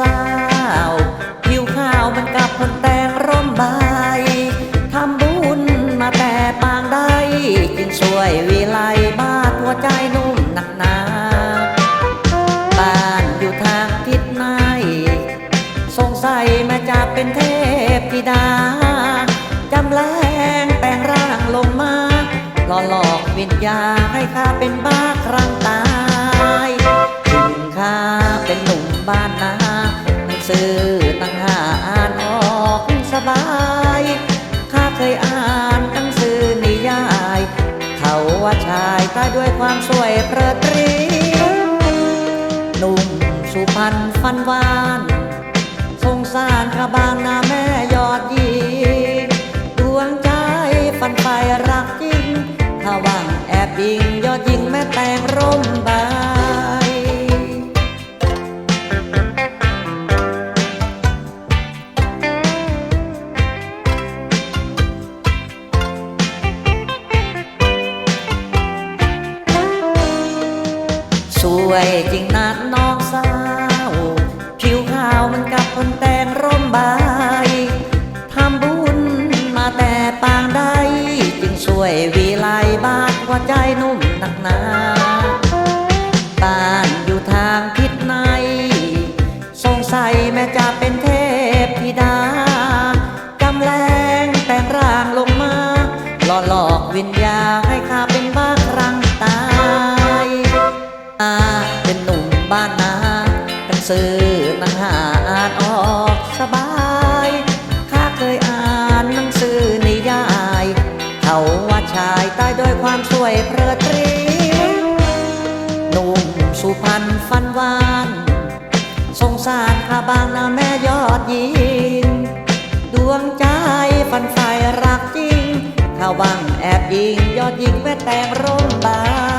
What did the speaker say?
สาวผิวขาวมันกับคนแต่งร่มใบทำบุญมาแต่ปางใดจึงสวยวิไลบาหัวใจนุ่มหนักหนาบ้านอยู่ทางทิศไหนสงสัยแม่จะเป็นเทพธิดาจำแรงแปลงร่างลงมาหล่อหลอกวิญญาให้ข้าเป็นบ้าครั้งตา บ้านนาหนังสือตั้งหาอ่านออกสบายข้าเคยอ่านหนังสือนิยาย เขาว่าชายตายด้วยความสวยเพริดปรีนุ่มสุพรรณฟันหวานสงสารข้าบางนาแม่ยอดยิงดวงใจฟันไฟรักจริงถ้าว่างแอบยิงยอดยิงแม่แตงร่มบส วยจริงนะน้องสาว ผิวขาวมันกับคนแต่งร่มใบทำบุญมาแต่ปางใดจึงสวยวีไลบานหัวใจนุ่มหนักหนาบ้านอยู่ทางทิศไหนสงสัยแม่จะเป็น วยควยเพริดปรีหนุ่มสุพรรณฟันหวาน สงสารข้าบางนาแม่ยอดยิง ดวงใจฟันไฟรักจริง ข้าวังแอบยิงยอดยิงแม่แต่งร่มบาน